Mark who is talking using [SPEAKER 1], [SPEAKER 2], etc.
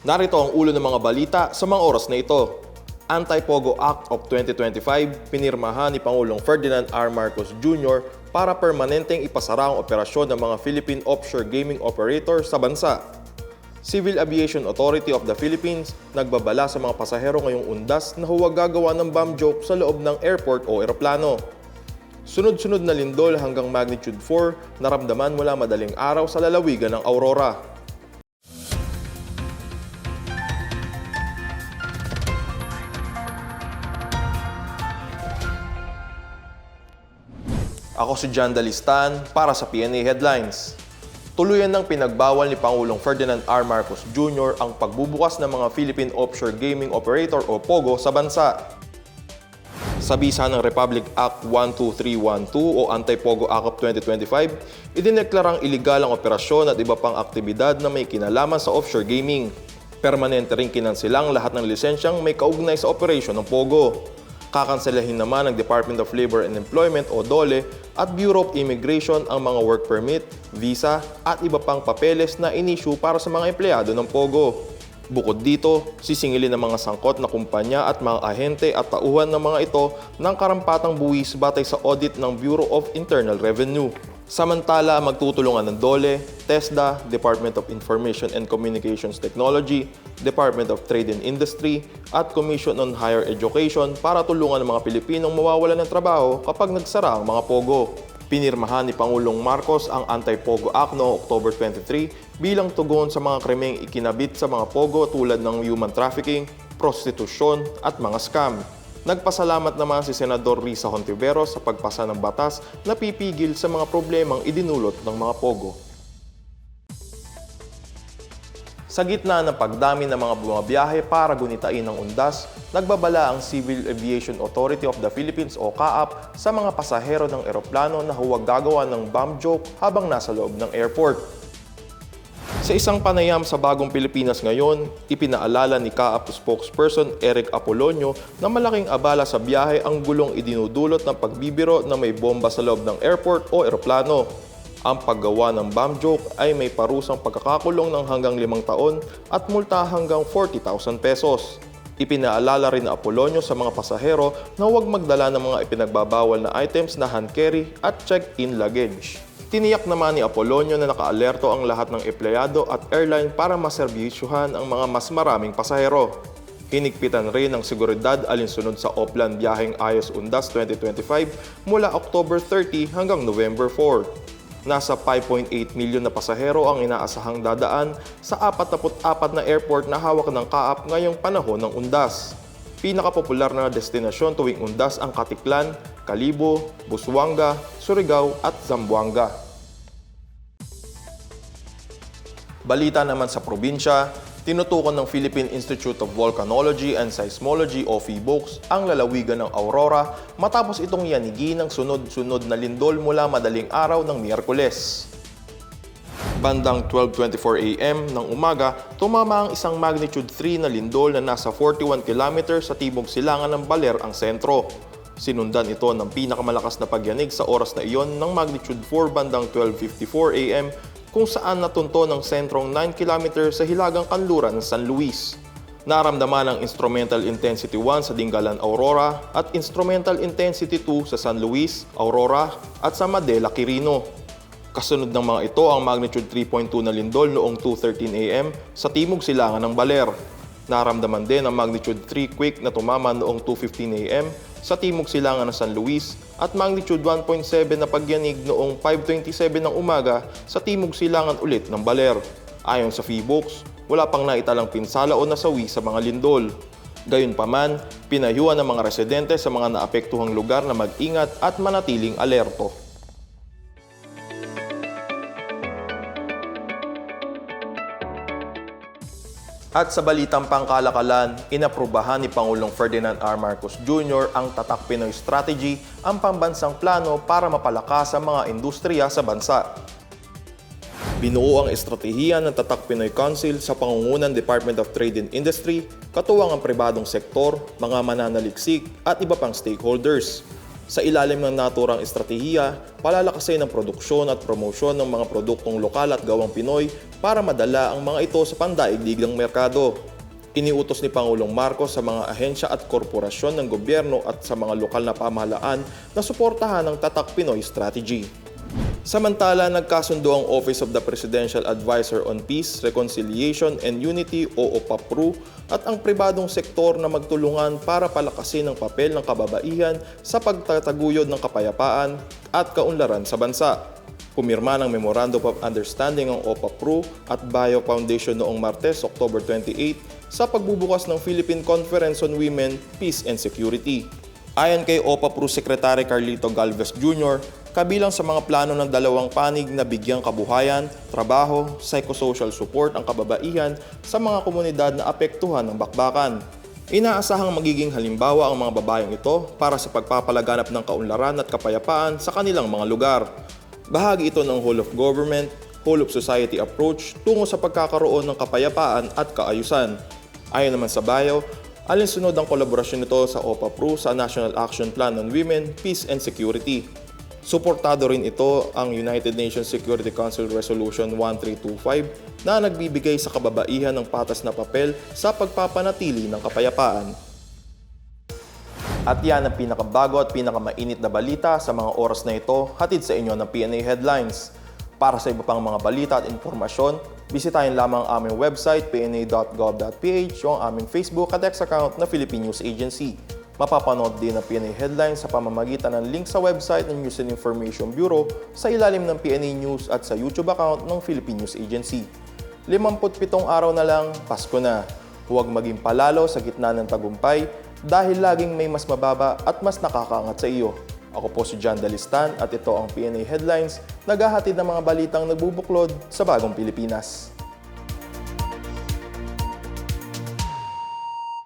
[SPEAKER 1] Narito ang ulo ng mga balita sa mga oras na ito. Anti-Pogo Act of 2025, pinirmahan ni Pangulong Ferdinand R. Marcos Jr. para permanenteng ipasara ang operasyon ng mga Philippine offshore gaming operator sa bansa. Civil Aviation Authority of the Philippines nagbabala sa mga pasahero ngayong undas na huwag gagawa ng bomb joke sa loob ng airport o eroplano. Sunod-sunod na lindol hanggang magnitude 4 naramdaman mula madaling araw sa lalawigan ng Aurora. Ako si John Dalistan para sa PNA Headlines. Tuluyan ng pinagbawal ni Pangulong Ferdinand R. Marcos Jr. ang pagbubukas ng mga Philippine Offshore Gaming Operator o POGO sa bansa. Sa bisa ng Republic Act 12312 o Anti-Pogo Act of 2025, idineklarang iligal ang operasyon at iba pang aktibidad na may kinalaman sa offshore gaming. Permanente ring kinansilang lahat ng lisensyang may kaugnay sa operasyon ng POGO. Kakanselahin naman ng Department of Labor and Employment o DOLE at Bureau of Immigration ang mga work permit, visa at iba pang papeles na inisyu para sa mga empleyado ng POGO. Bukod dito, sisingilin ng mga sangkot na kumpanya at mga ahente at tauhan ng mga ito ng karampatang buwis batay sa audit ng Bureau of Internal Revenue. Samantala, magtutulungan ng DOLE, TESDA, Department of Information and Communications Technology, Department of Trade and Industry, at Commission on Higher Education para tulungan ang mga Pilipinong mawawalan ng trabaho kapag nagsara ang mga POGO. Pinirmahan ni Pangulong Marcos ang Anti-Pogo Act noong October 23 bilang tugon sa mga krimeng ikinabit sa mga POGO tulad ng human trafficking, prostitusyon at mga scam. Nagpasalamat naman si Senador Risa Hontiveros sa pagpasa ng batas na pipigil sa mga problemang idinulot ng mga POGO. Sa gitna ng pagdami ng mga bumabiyahe para gunitain ng undas, nagbabala ang Civil Aviation Authority of the Philippines o CAAP sa mga pasahero ng eroplano na huwag gagawa ng bomb joke habang nasa loob ng airport. Sa isang panayam sa Bagong Pilipinas ngayon, ipinaalala ni CAAP spokesperson Eric Apolonio na malaking abala sa biyahe ang gulong idinudulot ng pagbibiro na may bomba sa loob ng airport o eroplano. Ang paggawa ng bomb joke ay may parusang pagkakakulong ng hanggang limang taon at multa hanggang 40,000 pesos. Ipinaalala rin na Apolonio sa mga pasahero na huwag magdala ng mga ipinagbabawal na items na hand carry at check-in luggage. Tiniyak naman ni Apolonio na nakaalerto ang lahat ng empleyado at airline para maserbisyuhan ang mga mas maraming pasahero. Hinigpitan rin ng seguridad alinsunod sa Oplan Biyaheng Ayos Undas 2025 mula October 30 hanggang November 4. Nasa 5.8 milyon na pasahero ang inaasahang dadaan sa 44 na airport na hawak ng kaap ngayong panahon ng undas. Pinakapopular na destinasyon tuwing undas ang Katiklan, Kalibo, Busuanga, Surigao at Zamboanga. Balita naman sa probinsya, tinutukan ng Philippine Institute of Volcanology and Seismology o PHIVOLCS ang lalawigan ng Aurora matapos itong yanigi ng sunod-sunod na lindol mula madaling araw ng Miyerkules. Bandang 12.24 a.m. ng umaga, tumama ang isang magnitude 3 na lindol na nasa 41 km sa tibok silangan ng Baler ang sentro. Sinundan ito ng pinakamalakas na pagyanig sa oras na iyon ng magnitude 4 bandang 12.54 a.m. kung saan natunto ng sentrong 9 km sa hilagang kanluran ng San Luis. Naramdaman ang Instrumental Intensity 1 sa Dingalan, Aurora at Instrumental Intensity 2 sa San Luis, Aurora at sa Madela, Quirino. Kasunod ng mga ito ang magnitude 3.2 na lindol noong 2.13 a.m. sa timog silangan ng Baler. Naramdaman din ang magnitude 3 quick na tumama noong 2.15 a.m. sa timog silangan ng San Luis at magnitude 1.7 na pagyanig noong 5.27 ng umaga sa timog silangan ulit ng Baler. Ayon sa PHIVOLCS, wala pang naitalang pinsala o nasawi sa mga lindol. Gayunpaman, pinayuhan ng mga residente sa mga naapektuhang lugar na mag-ingat at manatiling alerto. At sa balitang pangkalakalan, inaprubahan ni Pangulong Ferdinand R. Marcos Jr. ang Tatak Pinoy Strategy, ang pambansang plano para mapalakas ang mga industriya sa bansa. Binuo ang estratehiya ng Tatak Pinoy Council sa pangungunan Department of Trade and Industry, katuwang ang pribadong sektor, mga mananaliksik at iba pang stakeholders. Sa ilalim ng naturang estratehiya, palalakasin ang produksyon at promosyon ng mga produktong lokal at gawang Pinoy para madala ang mga ito sa pandaigdigang merkado. Iniutos ni Pangulong Marcos sa mga ahensya at korporasyon ng gobyerno at sa mga lokal na pamahalaan na suportahan ang Tatak Pinoy Strategy. Samantala, nagkasundo ang Office of the Presidential Advisor on Peace, Reconciliation and Unity o OPAPRU at ang pribadong sektor na magtulungan para palakasin ang papel ng kababaihan sa pagtataguyod ng kapayapaan at kaunlaran sa bansa. Pumirma ng Memorandum of Understanding ang OPAPRU at Bio Foundation noong Martes, October 28 sa pagbubukas ng Philippine Conference on Women, Peace and Security. Ayon kay OPAPRU Secretary Carlito Galvez Jr., kabilang sa mga plano ng dalawang panig na bigyang kabuhayan, trabaho, psychosocial support ang kababaihan sa mga komunidad na apektuhan ng bakbakan. Inaasahang magiging halimbawa ang mga babayang ito para sa pagpapalaganap ng kaunlaran at kapayapaan sa kanilang mga lugar. Bahagi ito ng whole of government, whole of society approach tungo sa pagkakaroon ng kapayapaan at kaayusan. Ayon naman sa bio, alinsunod ang kolaborasyon nito sa OPAPRU sa National Action Plan on Women, Peace and Security. Suportado rin ito ang United Nations Security Council Resolution 1325 na nagbibigay sa kababaihan ng patas na papel sa pagpapanatili ng kapayapaan. At yan ang pinakabago at pinakamainit na balita sa mga oras na ito hatid sa inyo ng PNA Headlines. Para sa iba pang mga balita at impormasyon, bisitahin lamang ang aming website pna.gov.ph o ang aming Facebook at X account na Philippine News Agency. Mapapanood din ang PNA Headlines sa pamamagitan ng link sa website ng News and Information Bureau sa ilalim ng PNA News at sa YouTube account ng Philippine News Agency. 57 araw na lang, Pasko na. Huwag maging palalo sa gitna ng tagumpay dahil laging may mas mababa at mas nakakaangat sa iyo. Ako po si John Dalistan at ito ang PNA Headlines, naghahatid ng mga balitang nagbubuklod sa bagong Pilipinas.